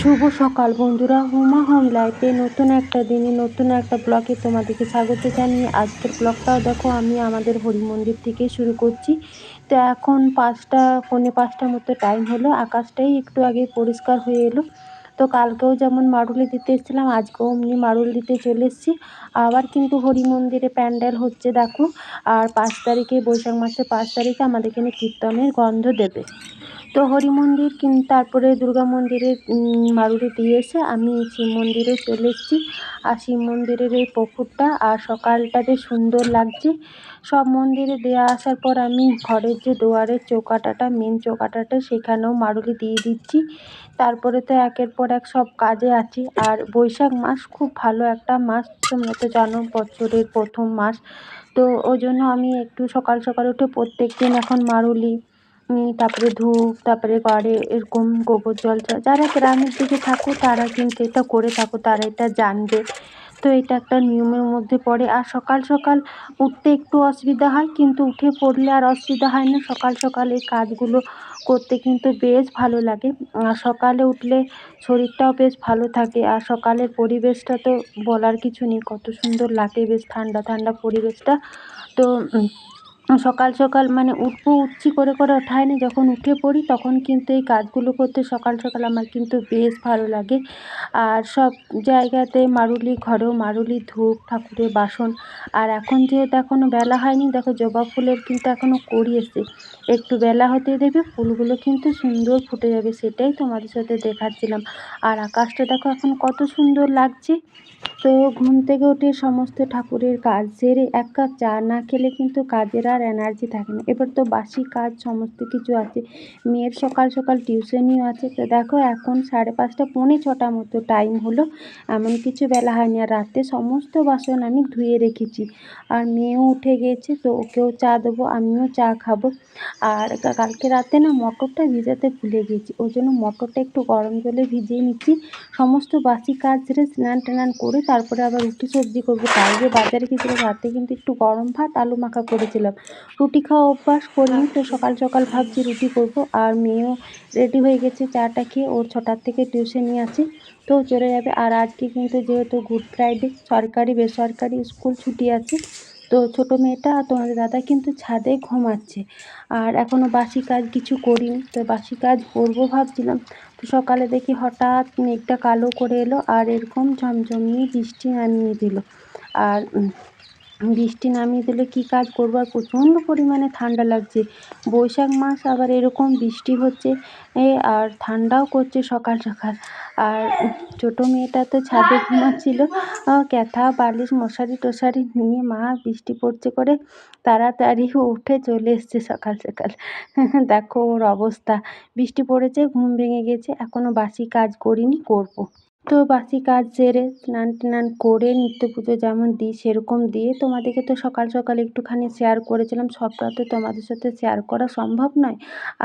শুভ সকাল বন্ধুরা। হুমা হোম লাইফে নতুন একটা দিনে নতুন একটা ব্লগে তোমাদেরকে স্বাগত জানিয়ে আজকের ব্লগটাও দেখো, আমি আমাদের হরি মন্দির থেকে শুরু করছি। তো এখন পাঁচটা, পৌনে পাঁচটার মতো টাইম হলো, আকাশটাই একটু আগে পরিষ্কার হয়ে এলো। তো কালকেও যেমন মারুলি দিতে এসেছিলাম, আজকেও আমি মারুল দিতে চলে এসেছি। আবার কিন্তু হরি মন্দিরে প্যান্ডেল হচ্ছে, দেখো। আর পাঁচ তারিখে, বৈশাখ মাসের পাঁচ তারিখে আমাদের এখানে কীর্তনের গন্ধ দেবে। তো হরি মন্দির কিন, তারপরে দুর্গা মন্দিরে মারুতি দিয়ে এসে আমি শিব মন্দিরে চলে এসেছি। আর শিব মন্দিরের এই পুকুরটা, আর সকালটা বেশ সুন্দর লাগছে। সব মন্দিরে দেওয়া আসার পর আমি ঘরের যে দুয়ারের চৌকাটাটা মেন চৌকাটাটা, সেখানেও মারুলি দিয়ে দিচ্ছি। তারপরে তো একের পর এক সব কাজে আছি। আর বৈশাখ মাস খুব ভালো একটা মাস, তোমরা তো জানো বছরের প্রথম মাস। তো ওই জন্য আমি একটু সকাল সকাল উঠে প্রত্যেক দিন এখন মারুলি তারপরে ধূপ, তারপরে ঘরে এরকম গোবর জল যারা গ্রামের দিকে থাকো তারা কিন্তু এটা করে থাকো তারা এটা জানবে। তো এটা একটা নিয়মের মধ্যে পড়ে। আর সকাল সকাল উঠতে একটু অসুবিধা হয়, কিন্তু উঠে পড়লে আর অসুবিধা হয় না। সকাল সকাল এই কাজগুলো করতে কিন্তু বেশ ভালো লাগে। আর সকালে উঠলে শরীরটাও বেশ ভালো থাকে। আর সকালের পরিবেশটা তো বলার কিছু নেই। কত সুন্দর লাগে বেশ ঠান্ডা ঠান্ডা পরিবেশটা। তো সকাল সকাল মানে উঠবো, উঠছি করে করে ওঠা হয়নি যখন উঠে পড়ি তখন কিন্তু এই কাজগুলো করতে সকাল সকাল আমার কিন্তু বেশ ভালো লাগে। আর সব জায়গাতে মারুলি ঘরেও, মারুলি ধূপ, ঠাকুরের বাসন। আর এখন যেহেতু এখনও বেলা হয়নি, দেখো জবা ফুলের কিন্তু এখনও কড়ি এসে একটু বেলা হতে দেবে ফুলগুলো কিন্তু সুন্দর ফুটে যাবে, সেটাই তোমাদের সাথে দেখাচ্ছিলাম। আর আকাশটা দেখো এখন কত সুন্দর লাগছে। তো ঘুম থেকে উঠে সমস্ত ঠাকুরের কাজ সেরে এক কাপ চা না খেলে কিন্তু কাজের আর এনার্জি থাকে না। এবার তো বাসি কাজ, সমস্ত কিছু আছে। মেয়ের সকাল সকাল টিউশনিও আছে। তো দেখো এখন সাড়ে পাঁচটা, পৌনে ছটা মতো টাইম হলো। এমন কিছু বেলা হয়নি। আর রাতে সমস্ত বাসন আমি ধুয়ে রেখেছি। আর মেয়েও উঠে গিয়েছে তো ওকেও চা দেবো, আমিও চা খাব। আর কালকে রাতে না মটরটা ভিজাতে ভুলে গেছি। ওই জন্য মটরটা একটু গরম জলে ভিজিয়ে নিচ্ছি। সমস্ত বাসি কাজ সেরে স্নান টান করে তারপরে আবার রুটি সবজি করব। তার বাজারে গেছিলাম রাতে কিন্তু একটু গরম ভাত, আলু মাখা করেছিলাম। রুটি খাওয়া অভ্যাস করিনি, তো সকাল সকাল ভাবছি রুটি করব। আর মেয়েও রেডি হয়ে গেছে, চাটা খেয়ে, ওর ছটার থেকে টিউশনি আছে, তো চলে যাবে। আর আজকে কিন্তু যেহেতু গুড ফ্রাইডে সরকারি, বেসরকারি স্কুল ছুটি আছে, তো ছোটো মেয়েটা আর তোমাদের দাদা কিন্তু ছাদে ঘুমাচ্ছে। আর এখনও বাসি কাজ কিছু করিনি, তো বাসি কাজ করব ভাবছিলাম। সকালে দেখি হঠাৎ মেঘটা কালো করে এলো আর এরকম ঝমঝমিয়ে বৃষ্টি নামিয়ে দিল। আর বৃষ্টি নামিয়ে দিলে কী কাজ করব? আর প্রচণ্ড পরিমাণে ঠান্ডা লাগছে। বৈশাখ মাস আবার এরকম বৃষ্টি হচ্ছে আর ঠান্ডাও করছে সকাল সকাল। আর ছোটো মেয়েটা তো ছাদে ঘুমাচ্ছিল ক্যাথা, বালিশ, মশারি টশারি নিয়ে মা বৃষ্টি পড়ছে করে তাড়াতাড়ি উঠে চলে এসছে সকাল সকাল। দেখো ওর অবস্থা। বৃষ্টি পড়েছে, ঘুম ভেঙে গেছে এখনও বাসি কাজ করিনি, করব। তো বাসি কাজ সেরে স্নান টান করে নিত্য পুজো যেমন দিই সেরকম দিয়ে তোমাদেরকে তো সকাল সকাল একটুখানি শেয়ার করেছিলাম। সবটা তো তোমাদের সাথে শেয়ার করা সম্ভব নয়।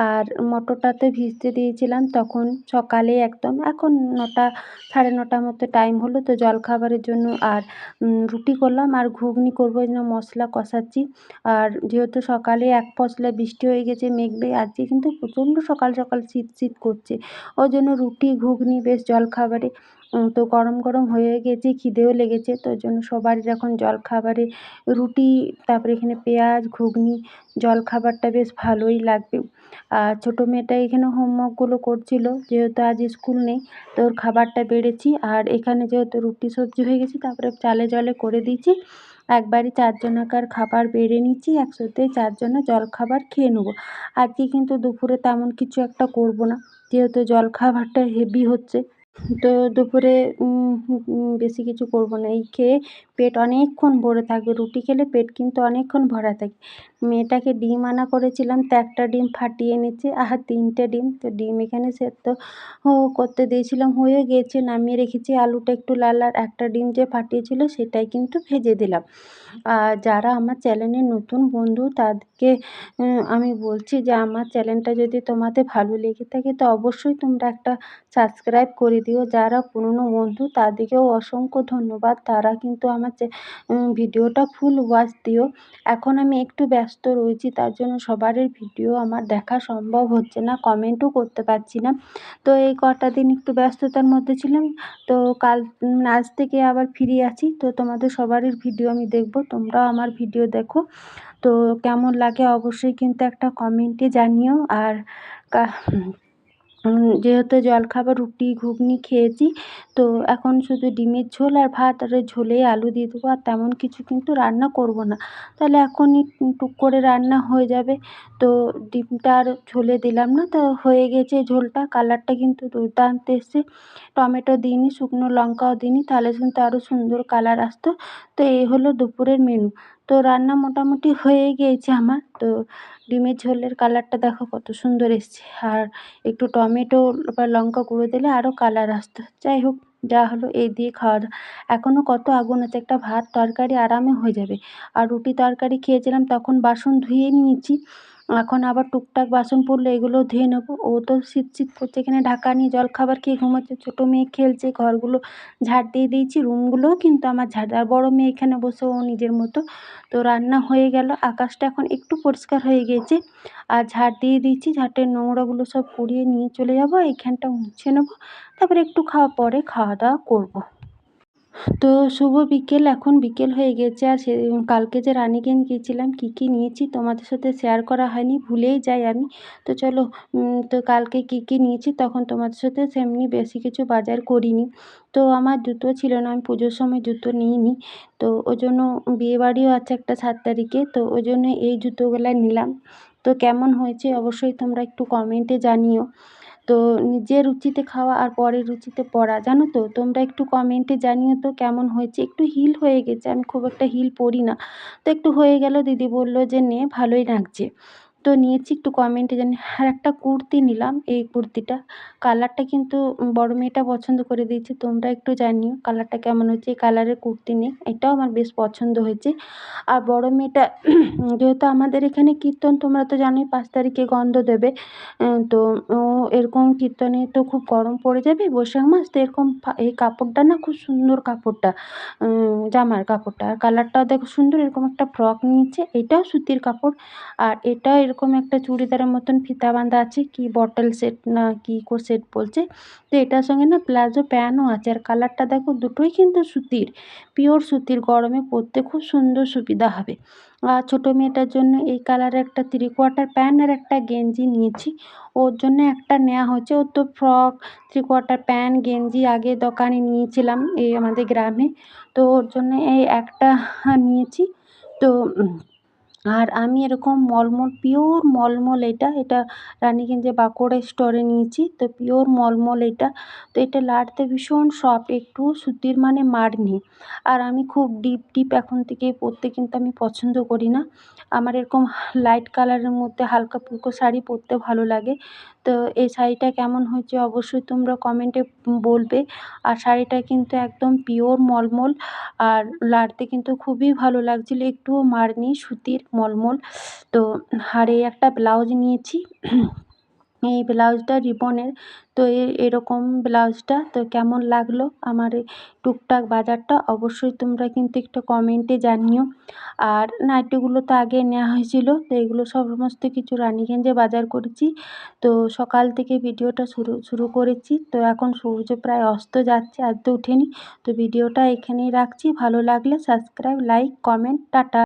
আর মটরটাতে ভিজতে দিয়েছিলাম তখন সকালে একদম এখন নটা, সাড়ে নটা মতো টাইম হলো তো জলখাবারের জন্য আর রুটি করলাম আর ঘুগনি করব জন্য মশলা কষাচ্ছি। আর যেহেতু সকালে এক পশলা বৃষ্টি হয়ে গেছে, মেঘ আজকে কিন্তু প্রচণ্ড সকাল সকাল শীত শীত করছে। ওই জন্য রুটি, ঘুগনি বেশ জলখাবারে তো গরম গরম হয়ে গেছে, খিদেও লেগেছে। তো জন্য সবারই এখন জলখাবারে রুটি, তারপরে এখানে পেঁয়াজ, ঘুগনি, জলখাবারটা বেশ ভালোই লাগবে। আর ছোটো মেয়েটা এখানে হোমওয়ার্কগুলো করছিল, যেহেতু আজ স্কুল নেই, তো ওর খাবারটা বেড়েছি। আর এখানে যেহেতু রুটি সবজি হয়ে গেছে, তারপরে চালে জলে করে দিয়েছি। একবারই চারজনাকার খাবার বেড়ে নিচ্ছি, একসাথে চারজনে জলখাবার খেয়ে নেব। আজকে কিন্তু দুপুরে তেমন কিছু একটা করব না, যেহেতু জলখাবারটা হেভি হচ্ছে। তো দুপুরে বেশি কিছু করব না। এই খেয়ে পেট অনেকক্ষণ ভরে থাকবে। রুটি খেলে পেট কিন্তু অনেকক্ষণ ভরা থাকে। মেয়েটাকে ডিম আনা করেছিলাম, তো একটা ডিম ফাটিয়ে এনেছে আর তিনটে ডিম। তো ডিম এখানে সেদ্ধ করতে দিয়েছিলাম, হয়ে গিয়েছে নামিয়ে রেখেছি, আলুটা একটু লাল আর একটা ডিম যে ফাটিয়েছিল সেটাই কিন্তু ভেজে দিলাম। আর যারা আমার চ্যানেলের নতুন বন্ধু, তাদেরকে আমি বলছি যে আমার চ্যানেলটা যদি তোমাদের ভালো লেগে থাকে, তো অবশ্যই তোমরা একটা সাবস্ক্রাইব করে দিও। যারা পুরনো বন্ধু, তাদেরকেও অসংখ্য ধন্যবাদ। তারা কিন্তু আমার আমার ভিডিওটা ফুল ওয়াচ দিও। এখন আমি একটু ব্যস্ত রয়েছি, তার জন্য সবারই ভিডিও আমার দেখা সম্ভব হচ্ছে না কমেন্টও করতে পারছি না। তো এই কটা দিন একটু ব্যস্ততার মধ্যে ছিলাম, তো কাল আজ থেকে আবার ফিরে আছি। তো তোমাদের সবারই ভিডিও আমি দেখব, তোমরাও আমার ভিডিও দেখো। তো কেমন লাগে অবশ্যই কিন্তু একটা কমেন্টে জানিও, আর যেহেতু জলখাবার, রুটি, ঘুগনি খেয়েছি, তো এখন শুধু ডিমের ঝোল আর ভাত, আর ওই ঝোলে আলু দিয়ে দেবো, আর তেমন কিছু কিন্তু রান্না করব না। তাহলে এখনই টুক করে রান্না হয়ে যাবে। তো ডিমটা আর ঝোলে দিলাম না, তো হয়ে গেছে ঝোলটা, কালারটা কিন্তু দুর্দান্ত এসছে। টমেটো দিইনি, শুকনো লঙ্কাও দিইনি, তাহলে কিন্তু আরও সুন্দর কালার আসতো। তো এই হলো দুপুরের মেনু তো রান্না মোটামুটি হয়ে গিয়েছে আমার। তো ডিমের ঝোলের কালারটা দেখো কত সুন্দর এসছে। আর একটু টমেটো বা লঙ্কা গুঁড়ো দিলে আরও কালার আসতো। যাই হোক, যা হলো এই দিয়ে খাওয়া এখনও কত আগুন আছে, একটা ভাত তরকারি আরামে হয়ে যাবে। আর রুটি তরকারি খেয়েছিলাম, তখন বাসন ধুয়ে নিয়েছি। এখন আবার টুকটাক বাসন পড়লে এগুলো ধুয়ে নেব। ও তো শীত শীত করছে, এখানে ঢাকা নিয়ে জলখাবার খেয়ে ঘুমোচ্ছে। ছোটো মেয়ে খেলছে, ঘরগুলো ঝাড় দিয়ে দিয়েছি, রুমগুলোও কিন্তু আমার ঝাড়। আর বড়ো মেয়ে এখানে বসে ও নিজের মতো। তো রান্না হয়ে গেল, আকাশটা এখন একটু পরিষ্কার হয়ে গিয়েছে আর ঝাড় দিয়ে দিয়েছি ঝাঁটের নোংরাগুলো সব কুড়িয়ে নিয়ে চলে যাব। এইখানটা মুছে নেব, তারপরে একটু খাওয়া, পরে খাওয়া দাওয়া করব। তো শুভ বিকেল, এখন বিকেল হয়ে গেছে আর সে কালকে যে রানীগঞ্জ গিয়েছিলাম, কী কী নিয়েছি তোমাদের সাথে শেয়ার করা হয়নি, ভুলেই যাই আমি। তো চলো তো কালকে কী কী নিয়েছি তখন তোমাদের সাথে সেমনি বেশি কিছু বাজার করিনি। তো আমার জুতো ছিল না, আমি পুজোর সময় জুতো নিইনি। তো ওই জন্য বিয়েবাড়িও আছে একটা সাত তারিখে, তো ওই জন্য এই জুতোগুলো নিলাম। তো কেমন হয়েছে অবশ্যই তোমরা একটু কমেন্টে জানিও। তো নিজের রুচিতে খাওয়া আর পরের রুচিতে পড়া, জানো তো? তোমরা একটু কমেন্টে জানিও তো কেমন হয়েছে? একটু হিল হয়ে গেছে, আমি খুব একটা হিল পরি না। তো একটু হয়ে গেল, দিদি বলল যে, নে, ভালোই লাগছে। তো নিয়েছি, একটু কমেন্টে জানি, আর একটা কুর্তি নিলাম, এই কুর্তিটা। কালারটা কিন্তু বড় মেয়েটা পছন্দ করে দিয়েছে, তোমরা একটু জানিও কালারটা কেমন হচ্ছে এই কালারের কুর্তি নিই, এটাও আমার বেশ পছন্দ হয়েছে। আর বড় মেয়েটা, যেহেতু আমাদের এখানে কীর্তন, তোমরা তো জানোই পাঁচ তারিখে গন্ধ দেবে তো এরকম কীর্তনে তো খুব গরম পড়ে যাবে, বৈশাখ মাস, তো এরকম এই কাপড়টা না খুব সুন্দর কাপড়টা জামার কাপড়টা। আর কালারটাও দেখো সুন্দর, এরকম একটা ফ্রক নিয়েছে, এটাও সুতির কাপড়, আর এটা এরকম একটা চুড়িদারের মতন ফিতা বাঁধা আছে, কি বটল সেট না কি কো সেট বলছে। তো এটার সঙ্গে না প্লাজো প্যানও আছে আর কালারটা দেখো দুটোই কিন্তু সুতির পিওর সুতির, গরমে পরতে খুব সুন্দর সুবিধা হবে। আর ছোটো মেয়েটার জন্য এই কালারের একটা থ্রি কোয়ার্টার প্যান্ট আর একটা গেঞ্জি নিয়েছি, ওর জন্য একটা নেওয়া হয়েছে। ওর তো ফ্রক থ্রি কোয়ার্টার প্যান্ট গেঞ্জি আগে দোকানে নিয়েছিলাম এই আমাদের গ্রামে, তো ওর জন্য এই একটা নিয়েছি। তো আর আমি এরকম মলমল পিওর মলমল এটা এটা রানীগঞ্জে বাঁকুড়া স্টোরে নিয়েছি। তো পিওর মলমল এটা, তো এটা লাড়তে ভীষণ সফট একটুও সুতির মানে মার নেই। আর আমি খুব ডিপ ডিপ এখন থেকে পরতে কিন্তু আমি পছন্দ করি না। আমার এরকম লাইট কালারের মধ্যে হালকা ফুলকো শাড়ি পরতে ভালো লাগে। তো এই শাড়িটা কেমন হয়েছে অবশ্যই তোমরা কমেন্টে বলবে। আর শাড়িটা কিন্তু একদম পিওর মলমল, আর লাড়তে কিন্তু খুবই ভালো লাগছিল, একটুও মার নেই সুতির মলমল। তো এই একটা ব্লাউজ নিয়েছি। এই ব্লাউজটা রিবনের। তো এরকম ব্লাউজটা, তো কেমন লাগল আমার এই টুকটাক বাজারটা? অবশ্যই তোমরা কিন্তু একটু কমেন্টে জানিও। আর নাইটিগুলো তো আগে নেওয়া হয়েছিল, তো এগুলো সমস্ত কিছু রানীগঞ্জে বাজার করেছি। তো সকাল থেকে ভিডিওটা শুরু শুরু করেছি। তো এখন সূর্য প্রায় অস্ত যাচ্ছে আজ তো উঠেনি। তো ভিডিওটা এখানেই রাখছি। ভালো লাগলে সাবস্ক্রাইব, লাইক, কমেন্ট, টাটা।